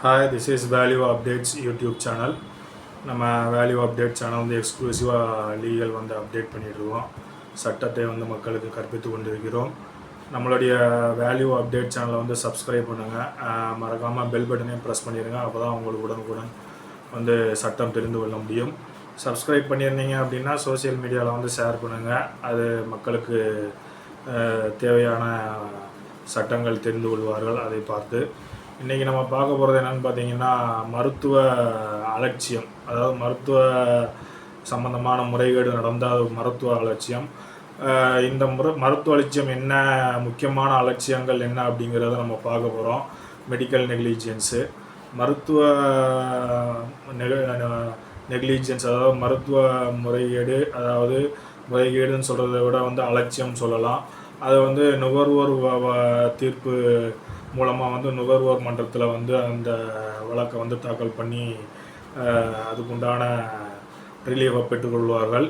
Hi this is value updates YouTube channel நம்ம value update channel வந்து எக்ஸ்க்ளூசிவாக legal வந்து அப்டேட் பண்ணிடுவோம் சட்டத்தை வந்து மக்களுக்கு கற்பித்து கொண்டிருக்கிறோம். நம்மளுடைய வேல்யூ அப்டேட் சேனலை வந்து சப்ஸ்கிரைப் பண்ணுங்கள் மறக்காமல் பெல் பட்டனையும் ப்ரெஸ் பண்ணிடுங்க அப்போ தான் உங்களுக்கு உடனுக்குடன் வந்து சட்டம் தெரிந்து கொள்ள முடியும். சப்ஸ்கிரைப் பண்ணியிருந்தீங்க அப்படின்னா சோஷியல் மீடியாவில் வந்து ஷேர் பண்ணுங்கள் அது மக்களுக்கு தேவையான சட்டங்கள் தெரிந்து கொள்வார்கள். அதை பார்த்து இன்றைக்கி நம்ம பார்க்க போகிறது என்னென்னு பார்த்தீங்கன்னா மருத்துவ அலட்சியம். அதாவது மருத்துவ சம்பந்தமான முறைகேடு நடந்த மருத்துவ அலட்சியம். இந்த முறை மருத்துவ அலட்சியம் என்ன முக்கியமான அலட்சியங்கள் என்ன அப்படிங்கிறத நம்ம பார்க்க போகிறோம் மெடிக்கல் நெக்லிஜென்ஸு மருத்துவ நெக்லிஜென்ஸ் அதாவது மருத்துவ முறைகேடு அதாவது முறைகேடுன்னு சொல்கிறத விட வந்து அலட்சியம் சொல்லலாம். அதை வந்து நுகர்வோர் தீர்ப்பு மூலமாக வந்து நுகர்வோர் மன்றத்தில் வந்து அந்த வழக்கை வந்து தாக்கல் பண்ணி அதுக்குண்டான ரிலீஃபை பெற்றுக்கொள்வார்கள்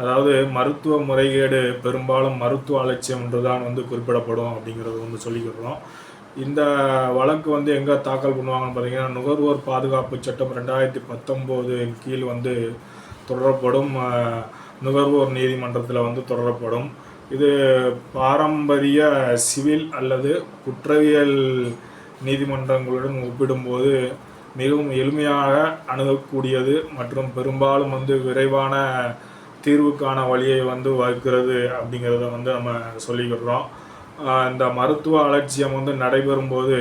அதாவது மருத்துவ முறைகேடு பெரும்பாலும் மருத்துவ அலட்சியம் என்றுதான் வந்து குறிப்பிடப்படும் அப்படிங்கிறது வந்து சொல்லிக்கிறோம். இந்த வழக்கு வந்து எங்கே தாக்கல் பண்ணுவாங்கன்னு பார்த்தீங்கன்னா நுகர்வோர் பாதுகாப்பு சட்டம் ரெண்டாயிரத்தி பத்தொம்போது கீழ் வந்து தொடரப்படும். நுகர்வோர் நீதிமன்றத்தில் வந்து தொடரப்படும். இது பாரம்பரிய சிவில் அல்லது குற்றவியல் நீதிமன்றங்களுடன் ஒப்பிடும்போது மிகவும் எளிமையாக அணுகக்கூடியது மற்றும் பெரும்பாலும் வந்து விரைவான தீர்வுக்கான வழியை வந்து வகுக்கிறது அப்படிங்கிறத வந்து நம்ம சொல்லிக்கிறோம் இந்த மருத்துவ அலட்சியம் வந்து நடைபெறும்போது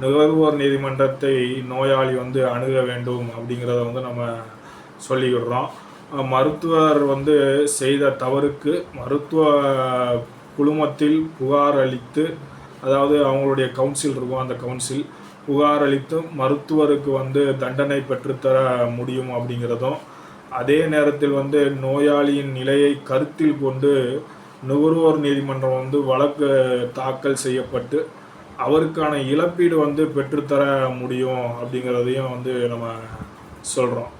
நுகர்வோர் நீதிமன்றத்தை நோயாளி வந்து அணுக வேண்டும் அப்படிங்கிறத வந்து நம்ம சொல்லிக்கிறோம் மருத்துவர் வந்து செய்த தவறுக்கு மருத்துவ குழுமத்தில் புகார் அளித்து அதாவது அவங்களுடைய கவுன்சில் இருக்கும் அந்த கவுன்சில் புகார் அளித்து மருத்துவருக்கு வந்து தண்டனை பெற்றுத்தர முடியும் அப்படிங்கிறதும் அதே நேரத்தில் வந்து நோயாளியின் நிலையை கருத்தில் கொண்டு நுகர்வோர் நீதிமன்றம் வந்து வழக்கு தாக்கல் செய்யப்பட்டு அவருக்கான இழப்பீடு வந்து பெற்றுத்தர முடியும் அப்படிங்கிறதையும் வந்து நம்ம சொல்கிறோம்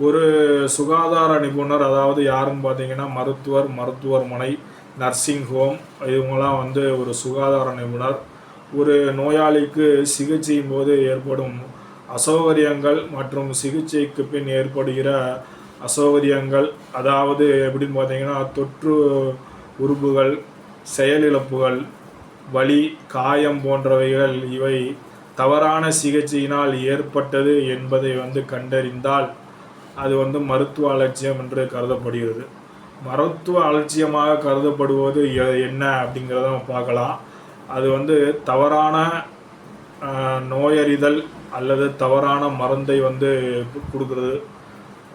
ஒரு சுகாதார நிபுணர் அதாவது யாருன்னு பார்த்தீங்கன்னா மருத்துவர் மருத்துவமனை நர்சிங் ஹோம் இவங்கெல்லாம் வந்து ஒரு சுகாதார நிபுணர். ஒரு நோயாளிக்கு சிகிச்சையின் போது ஏற்படும் அசௌகரியங்கள் மற்றும் சிகிச்சைக்கு பின் ஏற்படுகிற அசௌகரியங்கள் அதாவது எப்படின்னு பார்த்தீங்கன்னா தொற்று உறுப்புகள் செயலிழப்புகள் வலி காயம் போன்றவைகள் இவை தவறான சிகிச்சையினால் ஏற்பட்டது என்பதை வந்து கண்டறிந்தால் அது வந்து மருத்துவ அலட்சியம் என்று கருதப்படுகிறது. மருத்துவ அலட்சியமாக கருதப்படுவது எ- என்ன அப்படிங்கிறத நம்ம பார்க்கலாம். அது வந்து தவறான நோயறிதல் அல்லது தவறான மருந்தை வந்து கொடுக்குறது.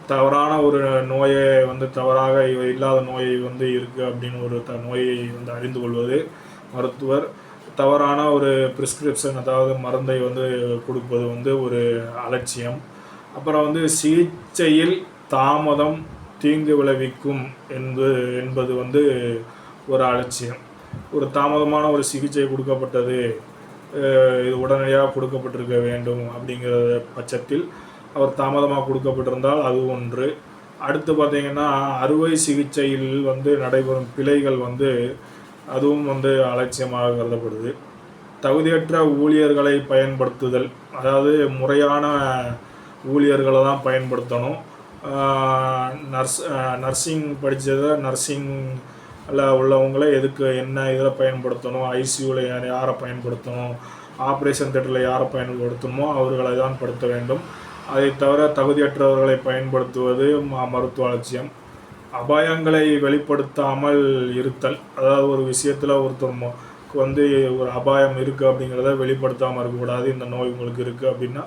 தவறான ஒரு நோயை வந்து தவறாக இல்லாத நோயை வந்து இருக்குது அப்படின்னு ஒரு த நோயை வந்து அறிந்து கொள்வது மருத்துவர். தவறான ஒரு ப்ரிஸ்கிரிப்ஷன் அதாவது மருந்தை வந்து கொடுப்பது வந்து ஒரு அலட்சியம். அப்புறம் வந்து சிகிச்சையில் தாமதம் தீங்கு விளைவிக்கும் என்பது என்பது வந்து ஒரு அலட்சியம். ஒரு தாமதமான ஒரு சிகிச்சை கொடுக்கப்பட்டது இது உடனடியாக கொடுக்கப்பட்டிருக்க வேண்டும் அப்படிங்கிற பட்சத்தில் அவர் தாமதமாக கொடுக்கப்பட்டிருந்தால் அது ஒன்று. அடுத்து பார்த்திங்கன்னா அறுவை சிகிச்சையில் வந்து நடைபெறும் பிழைகள் வந்து அதுவும் வந்து அலட்சியமாக கருதப்படுது. தகுதியற்ற ஊழியர்களை பயன்படுத்துதல் அதாவது முறையான ஊழியர்களை தான் பயன்படுத்தணும் நர்ஸ் நர்சிங் படித்ததை நர்சிங் உள்ளவங்கள எதுக்கு என்ன இதில் பயன்படுத்தணும் ஐசியூவில் யார் யாரை பயன்படுத்தணும் ஆப்ரேஷன் தேட்டரில் யாரை பயன்படுத்தணுமோ அவர்களை தான் படுத்த வேண்டும். அதை தவிர தகுதியற்றவர்களை பயன்படுத்துவது ம- மருத்துவ அலட்சியம் அபாயங்களை வெளிப்படுத்தாமல் இருத்தல். அதாவது ஒரு விஷயத்தில் ஒருத்தர் மொ- வந்து ஒரு அபாயம் இருக்குது அப்படிங்கிறத வெளிப்படுத்தாமல் இருக்கக்கூடாது. இந்த நோய் உங்களுக்கு இருக்குது அப்படின்னா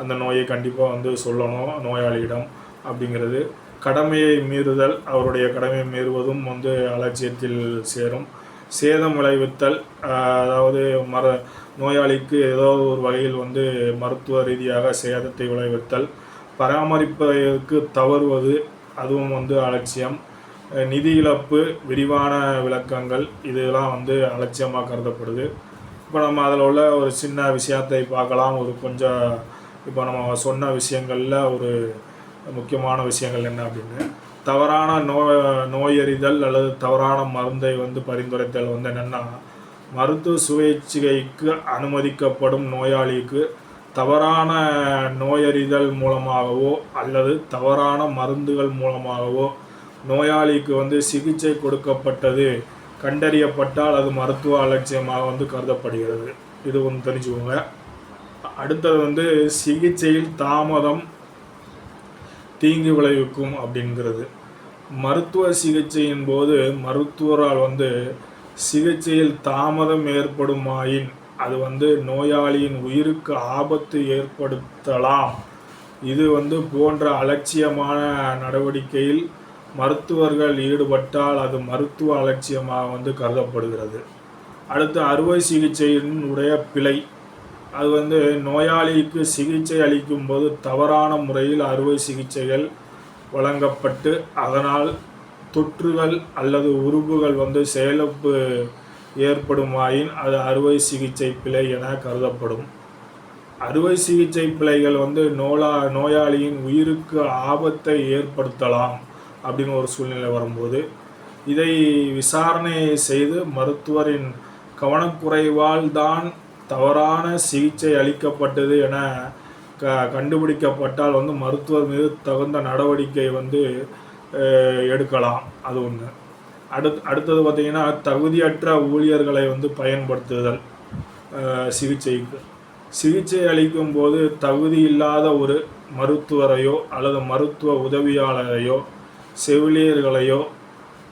அந்த நோயை கண்டிப்பாக வந்து சொல்லணும் நோயாளியிடம் அப்படிங்கிறது. கடமையை மீறுதல் அவருடைய கடமையை மீறுவதும் வந்து அலட்சியத்தில் சேரும். சேதம் விளைவித்தல் அதாவது மர நோயாளிக்கு ஏதோ ஒரு வகையில் வந்து மருத்துவ ரீதியாக சேதத்தை விளைவித்தல் பராமரிப்பதற்கு தவறுவது அதுவும் வந்து அலட்சியம். நிதி இழப்பு விரிவான விளக்கங்கள் இதெல்லாம் வந்து அலட்சியமாக கருதப்படுது. இப்போ நம்ம அதில் உள்ள ஒரு சின்ன விஷயத்தை பார்க்கலாம் ஒரு கொஞ்சம் இப்போ நம்ம சொன்ன விஷயங்களில் ஒரு முக்கியமான விஷயங்கள் என்ன அப்படின்னு தவறான நோ நோயறிதல் அல்லது தவறான மருந்தை வந்து பரிந்துரைத்தல் வந்து என்னென்னா மருத்துவ சுயேட்சிகைக்கு அனுமதிக்கப்படும் நோயாளிக்கு தவறான நோயறிதல் மூலமாகவோ அல்லது தவறான மருந்துகள் மூலமாகவோ நோயாளிக்கு வந்து சிகிச்சை கொடுக்கப்பட்டது கண்டறியப்பட்டால் அது மருத்துவ அலட்சியமாக வந்து கருதப்படுகிறது. இது ஒன்று தெரிஞ்சுக்கோங்க. அடுத்தது வந்து சிகிச்சையில் தாமதம் தீங்கு விளைவிக்கும் அப்படிங்கிறது. மருத்துவ சிகிச்சையின் போது மருத்துவரால் வந்து சிகிச்சையில் தாமதம் ஏற்படுமாயின் அது வந்து நோயாளியின் உயிருக்கு ஆபத்து ஏற்படுத்தலாம். இது வந்து போன்ற அலட்சியமான நடவடிக்கையில் மருத்துவர்கள் ஈடுபட்டால் அது மருத்துவ அலட்சியமாக வந்து கருதப்படுகிறது. அடுத்து அறுவை சிகிச்சையினுடைய பிழை. அது வந்து நோயாளிக்கு சிகிச்சை அளிக்கும் போது தவறான முறையில் அறுவை சிகிச்சைகள் வழங்கப்பட்டு அதனால் தொற்றுகள் அல்லது உறுப்புகள் வந்து செயலப்பு ஏற்படுமாயின் அது அறுவை சிகிச்சை பிழை என கருதப்படும். அறுவை சிகிச்சை பிழைகள் வந்து நோலா நோயாளியின் உயிருக்கு ஆபத்தை ஏற்படுத்தலாம் அப்படின்னு ஒரு சூழ்நிலை வரும்போது இதை விசாரணை செய்து மருத்துவரின் கவனக்குறைவால் தான் தவறான சிகிச்சை அளிக்கப்பட்டது என க கண்டுபிடிக்கப்பட்டால் வந்து மருத்துவர் மீது தகுந்த நடவடிக்கை வந்து எடுக்கலாம். அது ஒன்று அடுத் அடுத்தது பார்த்திங்கன்னா தகுதியற்ற ஊழியர்களை வந்து பயன்படுத்துதல் சிகிச்சைக்கு. சிகிச்சை அளிக்கும் போது தகுதி இல்லாத ஒரு மருத்துவரையோ அல்லது மருத்துவ உதவியாளரையோ செவிலியர்களையோ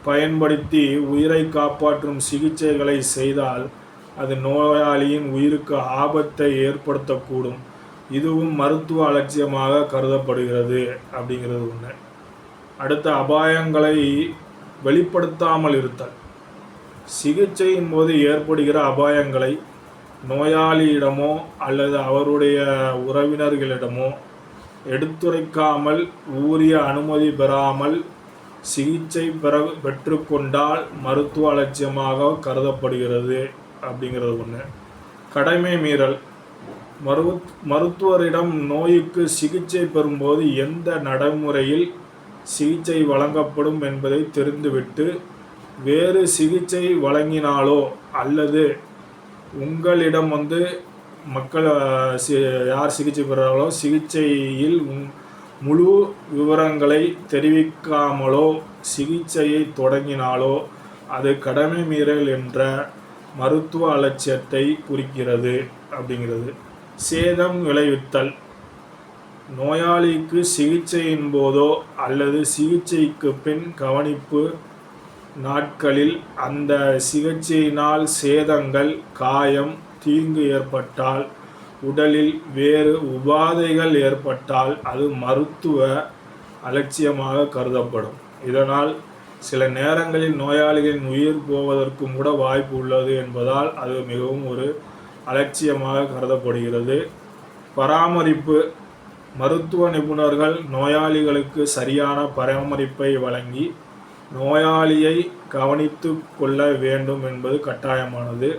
பயன்படுத்தி உயிரை காப்பாற்றும் சிகிச்சைகளை செய்தால் அது நோயாளியின் உயிருக்கு ஆபத்தை ஏற்படுத்தக்கூடும். இதுவும் மருத்துவ அலட்சியமாக கருதப்படுகிறது அப்படிங்கிறது ஒன்று அடுத்த அபாயங்களை வெளிப்படுத்தாமல் இருத்தல். சிகிச்சையின் போது ஏற்படுகிற அபாயங்களை நோயாளியிடமோ அல்லது அவருடைய உறவினர்களிடமோ எடுத்துரைக்காமல் ஊரிய அனுமதி பெறாமல் சிகிச்சை பெற பெற்றுக்கொண்டால் மருத்துவ அலட்சியமாக கருதப்படுகிறது. அப்படிங்கிறது ஒன்று கடமை மீறல். மரு மருத்துவரிடம் நோய்க்கு சிகிச்சை பெறும்போது எந்த நடைமுறையில் சிகிச்சை வழங்கப்படும் என்பதை தெரிந்துவிட்டு வேறு சிகிச்சை வழங்கினாலோ அல்லது உங்களிடம் வந்து மக்கள் யார் சிகிச்சை பெறுறாங்களோ சிகிச்சையில் முழு விவரங்களை தெரிவிக்காமலோ சிகிச்சையை தொடங்கினாலோ அது கடமை மீறல் என்ற மருத்துவ அலட்சியத்தை குறிக்கிறது அப்படிங்கிறது. சேதம் விளைவித்தல். நோயாளிக்கு சிகிச்சையின் போதோ அல்லது சிகிச்சைக்கு பின் கவனிப்பு நாட்களில் அந்த சிகிச்சையினால் சேதங்கள் காயம் தீங்கு ஏற்பட்டால் உடலில் வேறு உபாதைகள் ஏற்பட்டால் அது மருத்துவ அலட்சியமாக கருதப்படும். இதனால் சில நேரங்களில் நோயாளிகளின் உயிர் போவதற்கும் கூட வாய்ப்பு உள்ளது என்பதால் அது மிகவும் ஒரு அலட்சியமாக கருதப்படுகிறது. பராமரிப்பு மருத்துவ நிபுணர்கள் நோயாளிகளுக்கு சரியான பராமரிப்பை வழங்கி நோயாளியை கவனித்து கொள்ள வேண்டும் என்பது கட்டாயமானது.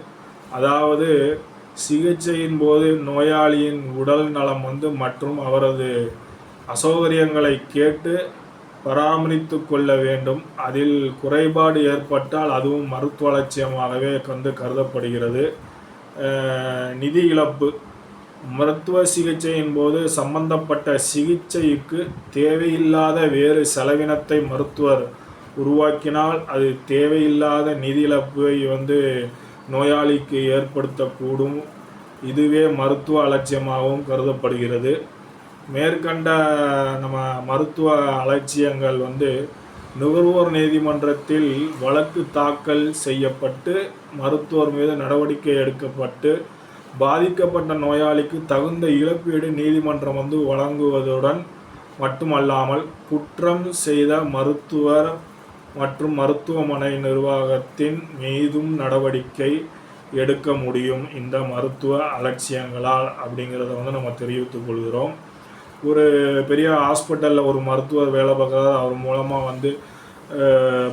அதாவது சிகிச்சையின் போது நோயாளியின் உடல் நலம் வந்து மற்றும் அவரது அசௌகரியங்களை கேட்டு பராமரித்து கொள்ள வேண்டும். அதில் குறைபாடு ஏற்பட்டால் அதுவும் மருத்துவ அலட்சியமாகவே வந்து கருதப்படுகிறது. நிதி இழப்பு. மருத்துவ சிகிச்சையின் போது சம்பந்தப்பட்ட சிகிச்சைக்கு தேவையில்லாத வேறு செலவினத்தை மருத்துவர் உருவாக்கினால் அது தேவையில்லாத நிதி இழப்பை வந்து நோயாளிக்கு ஏற்படுத்தக்கூடும். இதுவே மருத்துவ அலட்சியமாகவும் கருதப்படுகிறது. மேற்கண்ட நம்ம மருத்துவ அலட்சியங்கள் வந்து நுகர்வோர் நீதிமன்றத்தில் வழக்கு தாக்கல் செய்யப்பட்டு மருத்துவர் மீது நடவடிக்கை எடுக்கப்பட்டு பாதிக்கப்பட்ட நோயாளிக்கு தகுந்த இழப்பீடு நீதிமன்றம் வந்து வழங்குவதுடன் மட்டுமல்லாமல் குற்றம் செய்த மருத்துவர் மற்றும் மருத்துவமனை நிர்வாகத்தின் மீதும் நடவடிக்கை எடுக்க முடியும். இந்த மருத்துவ அலட்சியங்களால் அப்படிங்கிறத வந்து நம்ம தெரிவித்துக் கொள்கிறோம். ஒரு பெரிய ஹாஸ்பிட்டலில் ஒரு மருத்துவர் வேலை பார்க்குறாரு அவர் மூலமாக வந்து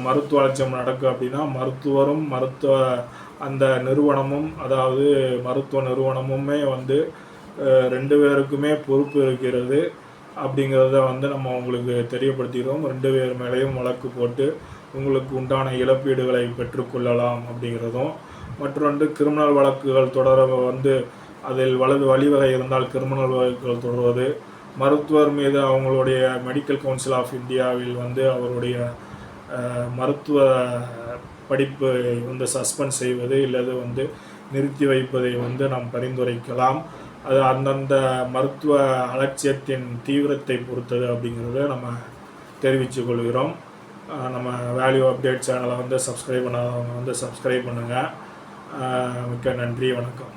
மருத்துவ அலட்சியம் நடக்கும் அப்படின்னா மருத்துவரும் மருத்துவ அந்த நிறுவனமும் அதாவது மருத்துவ நிறுவனமுமே வந்து ரெண்டு பேருக்குமே பொறுப்பு இருக்கிறது அப்படிங்கிறத வந்து நம்ம உங்களுக்கு தெரியப்படுத்திக்கிறோம் ரெண்டு பேர் மேலேயும் வழக்கு போட்டு உங்களுக்கு உண்டான இழப்பீடுகளை பெற்றுக்கொள்ளலாம் அப்படிங்கிறதும். மற்றொன்று கிரிமினல் வழக்குகள் தொடர வந்து அதில் வலது வழிவகை இருந்தால் கிரிமினல் வழக்குகள் தொடர்வது. மருத்துவர் மீது அவங்களுடைய மெடிக்கல் கவுன்சில் ஆஃப் இந்தியாவில் வந்து அவருடைய மருத்துவ படிப்பு வந்து சஸ்பெண்ட் செய்வது இல்லது வந்து நிறுத்தி வைப்பதை வந்து நாம் பரிந்துரைக்கலாம். அது அந்தந்த மருத்துவ அலட்சியத்தின் தீவிரத்தை பொறுத்தது அப்படிங்கிறத நம்ம தெரிவித்து கொள்கிறோம். நம்ம வேல்யூ அப்டேட் சேனலை வந்து சப்ஸ்கிரைப் பண்ணாதவங்க வந்து சப்ஸ்கிரைப் பண்ணுங்கள் மிக்க நன்றி வணக்கம்.